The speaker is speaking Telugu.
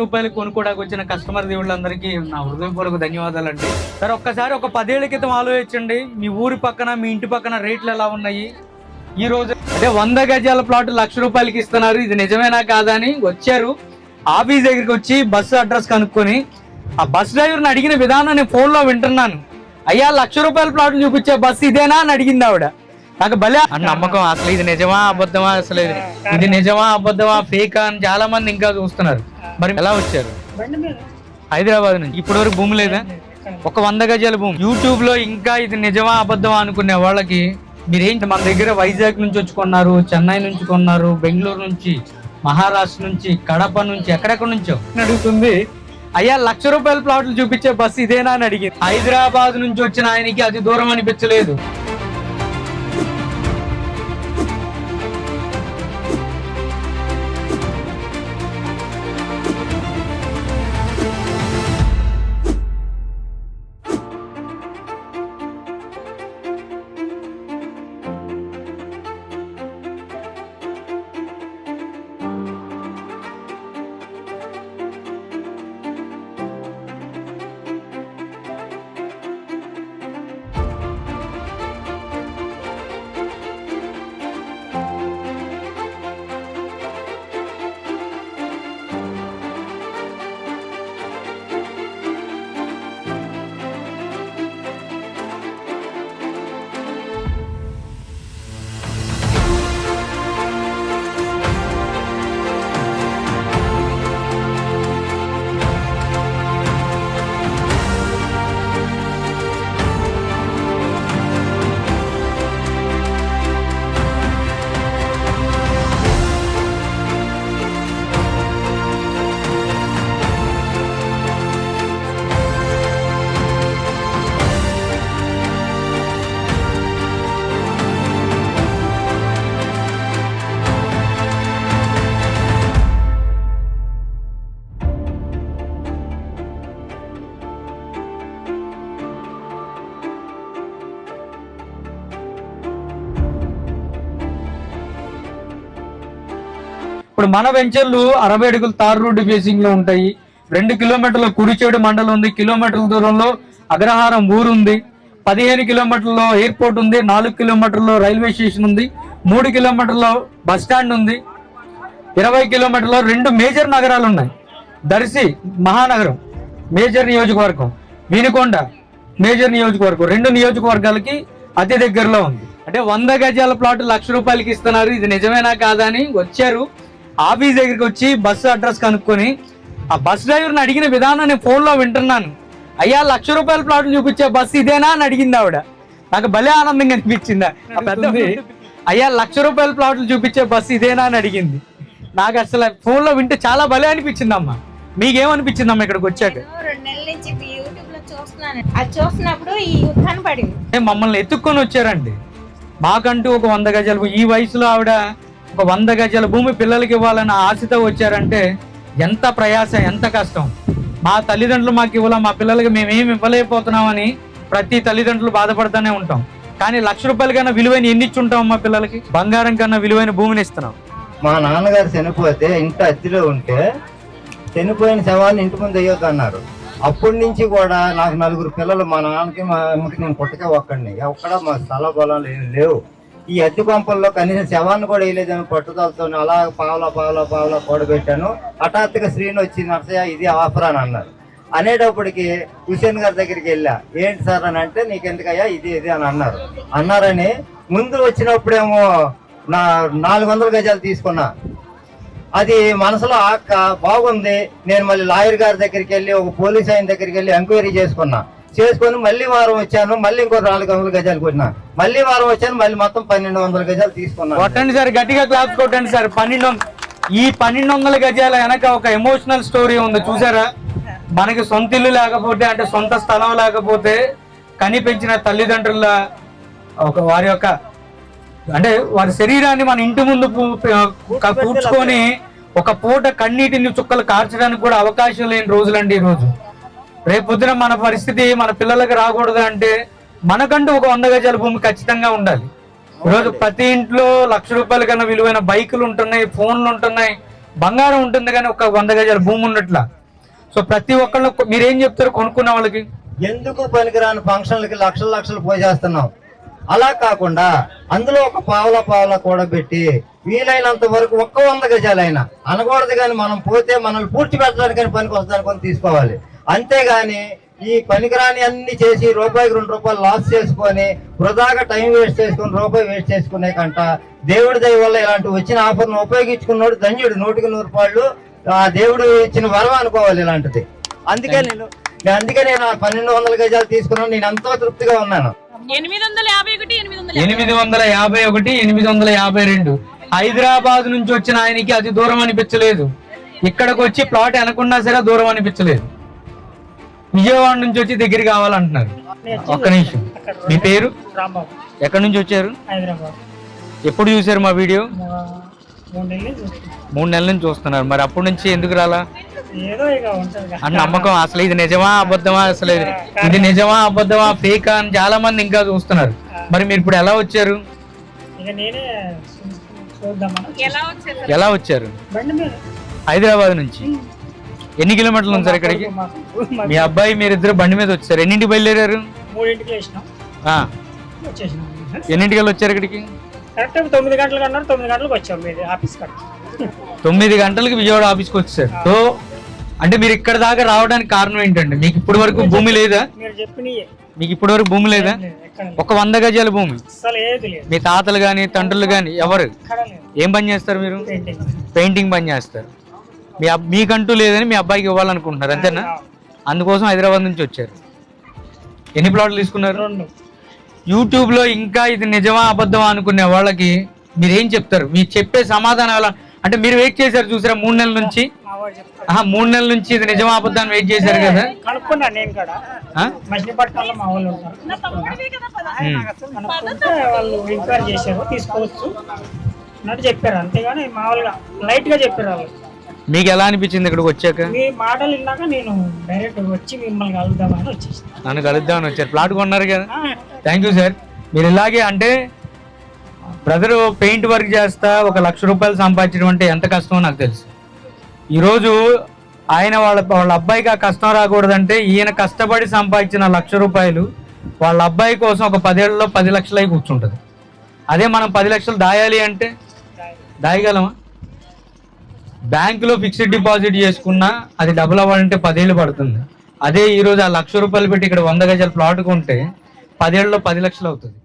రూపాయలు కొనుక్కోడానికి వచ్చిన కస్టమర్ దేవుళ్ళందరికీ నా హృదయపూర్వక ధన్యవాదాలు అండి సార్ ఒక్కసారి ఒక పదేళ్ళ క్రితం ఆలోచించండి. మీ ఊరి పక్కన మీ ఇంటి పక్కన రేట్లు ఎలా ఉన్నాయి? ఈ రోజు అంటే వంద గజాల ప్లాట్ లక్ష రూపాయలకి ఇస్తున్నారు. ఇది నిజమేనా కాదా అని వచ్చారు. ఆఫీస్ దగ్గరికి వచ్చి బస్సు అడ్రస్ కనుక్కొని ఆ బస్ డ్రైవర్ని అడిగిన విధానం నేను ఫోన్లో వింటున్నాను. అయ్యా లక్ష రూపాయల ప్లాట్లు చూపించే బస్సు ఇదేనా అని అడిగింది ఆవిడ. నాకు భలే నమ్మకం అసలు ఇది నిజమా అబద్ధమా? అసలు ఇది నిజమా అబద్ధమా ఫేకా అని చాలా మంది ఇంకా చూస్తున్నారు. మరి ఎలా వచ్చారు? హైదరాబాద్ నుంచి. ఇప్పటి వరకు భూమి లేదా? ఒక వంద గజాల భూమి. యూట్యూబ్లో ఇంకా ఇది నిజమా అబద్ధమా అనుకునే వాళ్ళకి మీరేంటి మన దగ్గర వైజాగ్ నుంచి వచ్చి కొన్నారు చెన్నై నుంచి కొన్నారు బెంగళూరు నుంచి మహారాష్ట్ర నుంచి కడప నుంచి ఎక్కడెక్కడ నుంచో? అడుగుతుంది. అయ్యా లక్ష రూపాయల ప్లాట్లు చూపించే బస్సు ఇదేనా అని అడిగింది. హైదరాబాద్ నుంచి వచ్చిన ఆయనకి అది దూరం అనిపించలేదు. ఇప్పుడు మన వెంచర్లు అరవై అడుగుల తార్ రోడ్డు ఫేసింగ్లో ఉంటాయి. రెండు కిలోమీటర్ల కుడిచేడు మండలం ఉంది. కిలోమీటర్ల దూరంలో అగ్రహారం ఊరు ఉంది పదిహేను కిలోమీటర్లో ఎయిర్పోర్ట్ ఉంది. నాలుగు కిలోమీటర్లో రైల్వే స్టేషన్ ఉంది. మూడు కిలోమీటర్లో బస్ స్టాండ్ ఉంది. ఇరవై కిలోమీటర్లో రెండు మేజర్ నగరాలు ఉన్నాయి. దర్శి మహానగరం మేజర్ నియోజకవర్గం వినుకొండ మేజర్ నియోజకవర్గం. రెండు నియోజకవర్గాలకి అతి దగ్గరలో ఉంది. అంటే వంద గజాల ప్లాట్ లక్ష రూపాయలకి ఇస్తున్నారు. ఇది నిజమేనా కాదా అని వచ్చారు. ఆఫీస్ దగ్గరికి వచ్చి బస్సు అడ్రస్ కనుక్కొని ఆ బస్ డ్రైవర్ని అడిగిన విధానం నేను ఫోన్లో వింటున్నాను. అయ్యా లక్ష రూపాయల ప్లాట్లు చూపించే బస్సు ఇదేనా? అని అడిగింది ఆవిడ. నాకు భలే ఆనందంగా అనిపించింది. ఆ పెద్ద అయ్యా లక్ష రూపాయల ప్లాట్లు చూపించే బస్సు ఇదేనా? అని అడిగింది. నాకు అసలు ఫోన్లో వింటే చాలా భలే అనిపించింది అమ్మా. మీకేమనిపించింది అమ్మా ఇక్కడికి వచ్చాక? మమ్మల్ని ఎత్తుక్కొని వచ్చారండి. మాకంటూ ఒక వంద గజాల. ఈ వయసులో ఆవిడ ఒక వంద గజాల భూమి పిల్లలకి ఇవ్వాలన్న ఆశతో వచ్చారంటే ఎంత ప్రయాస ఎంత కష్టం. మా తల్లిదండ్రులు మాకు ఇవ్వాల మా పిల్లలకి మేమేమి ఇవ్వలేకపోతున్నామని ప్రతి తల్లిదండ్రులు బాధపడుతూనే ఉంటాం. కానీ లక్ష రూపాయల కన్నా విలువైన ఎన్ని ఇచ్చుంటాం మా పిల్లలకి? బంగారం కన్నా విలువైన భూమిని ఇస్తున్నాం. మా నాన్నగారు చనిపోతే ఇంత అతిలో ఉంటే చనిపోయిన శవాన్ని ఇంటి ముందు వేయొద్దు అన్నారు అప్పటి నుంచి కూడా నాకు నలుగురు పిల్లలు మా నాన్నకి మా అమ్మకి నేను పుట్టక ఒక్కడిని. ఒక్కడ మా స్థల బలాలు ఏమి లేవు. ఈ అద్దె కొంపల్లో కనీసం శవాన్ని కూడా వేయలేదని పట్టుదలతో అలా పావులా పావులా పావులా కూడబెట్టాను. హఠాత్తుగా శ్రీని వచ్చి నర్సయ్య ఇది ఆఫర్ అని అన్నారు. అనేటప్పటికి హుసేన్ గారి దగ్గరికి వెళ్ళా. ఏంటి సార్ అని అంటే నీకు ఎందుకయ్యా ఇది ఇది అని అన్నారు. అన్నారని ముందు వచ్చినప్పుడేమో నా నాలుగు వందల గజాలు తీసుకున్నా. అది మనసులో ఆక్క బాగుంది నేను మళ్ళీ లాయర్ గారి దగ్గరికి వెళ్ళి ఒక పోలీస్ ఆయన దగ్గరికి వెళ్ళి ఎంక్వైరీ చేసుకున్నా. చేసుకొని మళ్ళీ వారం వచ్చాను మళ్ళీ ఇంకో నాలుగు వందల గజాలు కొట్టినా. మళ్ళీ వారు వచ్చాను మళ్ళీ మొత్తం పన్నెండు వందల గజాలు తీసుకున్నాను. కొట్టండి సార్ గట్టిగా క్లాస్ కొట్టండి సార్. పన్నెండు ఈ పన్నెండు వందల గజాల వెనక ఒక ఎమోషనల్ స్టోరీ ఉంది చూసారా? మనకి సొంత ఇల్లు లేకపోతే అంటే సొంత స్థలం లేకపోతే కని పెంచిన తల్లిదండ్రుల ఒక వారి యొక్క అంటే వారి శరీరాన్ని మన ఇంటి ముందు కూర్చుకొని ఒక పూట కన్నీటిని చుక్కలు కార్చడానికి కూడా అవకాశం లేని రోజులండి ఈ రోజు. రేపు పొద్దున మన పరిస్థితి మన పిల్లలకి రాకూడదు అంటే మనకంటూ ఒక వంద గజాల భూమి ఖచ్చితంగా ఉండాలి. ఈరోజు ప్రతి ఇంట్లో లక్ష రూపాయల కన్నా విలువైన బైకులు ఉంటున్నాయి ఫోన్లు ఉంటున్నాయి బంగారం ఉంటుంది కానీ ఒక వంద గజాల భూమి ఉన్నట్ల. సో ప్రతి ఒక్కళ్ళు మీరేం చెప్తారు కొనుక్కున్న వాళ్ళకి? ఎందుకు పనికిరాని ఫంక్షన్లకి లక్షలు లక్షలు పోసేస్తున్నాం అలా కాకుండా అందులో ఒక పావల పావల కూడబెట్టి వీలైనంత వరకు ఒక్క వంద గజాలైనా అనకూడదు కానీ మనం పోతే మనల్ని పూర్తి పెట్టడానికి పనికి వస్తానికి కొని తీసుకోవాలి. అంతేగాని ఈ పనికిరాని అన్ని చేసి రూపాయికి రెండు రూపాయలు లాస్ చేసుకొని వృధాగా టైం వేస్ట్ చేసుకొని రూపాయి వేస్ట్ చేసుకునే కంట దేవుడి దయ వల్ల ఇలాంటి వచ్చిన ఆఫర్ను ఉపయోగించుకున్నాడు ధన్యుడు. నూటికి నూరు రూపాయలు ఆ దేవుడు ఇచ్చిన వరం అనుకోవాలి ఇలాంటిది. అందుకే నేను అందుకే నేను ఆ పన్నెండు వందల గజాలు తీసుకున్నాను. నేను ఎంతో తృప్తిగా ఉన్నాను. ఎనిమిది వందల యాభై ఒకటి ఎనిమిది వందల యాభై ఒకటి ఎనిమిది వందల యాభై రెండు. హైదరాబాద్ నుంచి వచ్చిన ఆయనకి అది దూరం అనిపించలేదు. ఇక్కడికి వచ్చి ప్లాట్ అనుకున్నా సరే దూరం అనిపించలేదు. విజయవాడ నుంచి వచ్చి దగ్గర కావాలంటున్నారు. ఒక్క నిమిషం. మీ పేరు? ఎక్కడి నుంచి వచ్చారు? హైదరాబాద్. ఎప్పుడు చూసారు మా వీడియో? మూడు నెలలు చూస్తున్నాం. మూడు నెలల నుంచి చూస్తున్నారు. మరి అప్పటి నుంచి ఎందుకు రాలా? ఏదో ఇక ఉంటుంది కదా. అని నమ్మకం అసలు ఇది నిజమా అబద్ధమా? అసలు ఇది నిజమా అబద్ధమా? ఫేక్ అని చాలా మంది ఇంకా చూస్తున్నారు. మరి మీరు ఇప్పుడు ఎలా వచ్చారు? ఎలా వచ్చారు? ఎలా వచ్చారు? బండి మీద. హైదరాబాద్ నుంచి? ఎన్ని కిలోమీటర్లు ఉంది సార్ ఇక్కడికి? మీ అబ్బాయి మీరిద్దరు బండి మీద వచ్చారు. ఎన్నింటికి బయలుదేరారు? ఎన్నింటికి వచ్చారు ఇక్కడికి? తొమ్మిది గంటలకు అన్నారు తొమ్మిది గంటలకు వచ్చాం మీది ఆఫీస్ తొమ్మిది గంటలకు విజయవాడ ఆఫీస్కి వచ్చారు. సో అంటే మీరు ఇక్కడ దాకా రావడానికి కారణం ఏంటండి? మీకు ఇప్పటి వరకు భూమి లేదా? మీకు ఇప్పటి వరకు భూమి లేదా. ఒక వంద గజాల భూమి. మీ తాతలు కానీ తండ్రులు కానీ ఎవరు? ఏం పని చేస్తారు మీరు? పెయింటింగ్ పని చేస్తారు. మీ అబ్- మీకంటూ లేదని మీ అబ్బాయికి ఇవ్వాలనుకుంటున్నారు అంతేనా? అందుకోసం హైదరాబాద్ నుంచి వచ్చారు. ఎన్ని ప్లాట్లు తీసుకున్నారు? రెండు. యూట్యూబ్లో ఇంకా ఇది నిజమా అబద్ధమా అనుకునే వాళ్ళకి మీరు ఏం చెప్తారు? మీరు చెప్పే సమాధానం ఎలా అంటే మీరు వెయిట్ చేశారు చూసారా మూడు నెలల నుంచి? మూడు నెలల నుంచి ఇది నిజమా అబద్ధాన్ని వెయిట్ చేశారు కదా? కనుక్కున్నా నేను కూడా? ఆ? మచిలీపట్నంలో మా వాళ్ళు ఉంటారు. ఉమ్. కనుక్కుంటే వాళ్ళు ఎంక్వైరీ చేశారు తీసుకోవచ్చు. అన్నట్టు చెప్పారు అంతేగాని మామూలుగా లైట్గా చెప్పారు వాళ్ళు. మీకు ఎలా అనిపించింది ఇక్కడికి వచ్చాక? మీ మాటలు విన్నాక నేను డైరెక్ట్ వచ్చి మిమ్మల్ని కలుద్దామని నన్ను కలుద్దామని వచ్చారు. ప్లాట్ కొన్నారు కదా. థ్యాంక్ యూ సార్ మీరు ఇలాగే అంటే బ్రదర్ పెయింట్ వర్క్ చేస్తా ఒక లక్ష రూపాయలు సంపాదించడం అంటే ఎంత కష్టమో నాకు తెలుసు. ఈరోజు ఆయన వాళ్ళ వాళ్ళ అబ్బాయికి ఆ కష్టం రాకూడదంటే ఈయన కష్టపడి సంపాదించిన లక్ష రూపాయలు వాళ్ళ అబ్బాయి కోసం ఒక పదేళ్ళలో పది లక్షలై కూర్చుంటుంది. అదే మనం పది లక్షలు దాయాలి అంటే? దాయగలమా? బ్యాంకులో ఫిక్స్డ్ డిపాజిట్ చేసుకున్నా అది డబుల్ అవ్వాలంటే పదేళ్ళు పడుతుంది. అదే ఈరోజు ఆ లక్ష రూపాయలు పెట్టి ఇక్కడ వంద గజాల ప్లాట్ కొంటే పదేళ్ళలో పది లక్షలు అవుతుంది.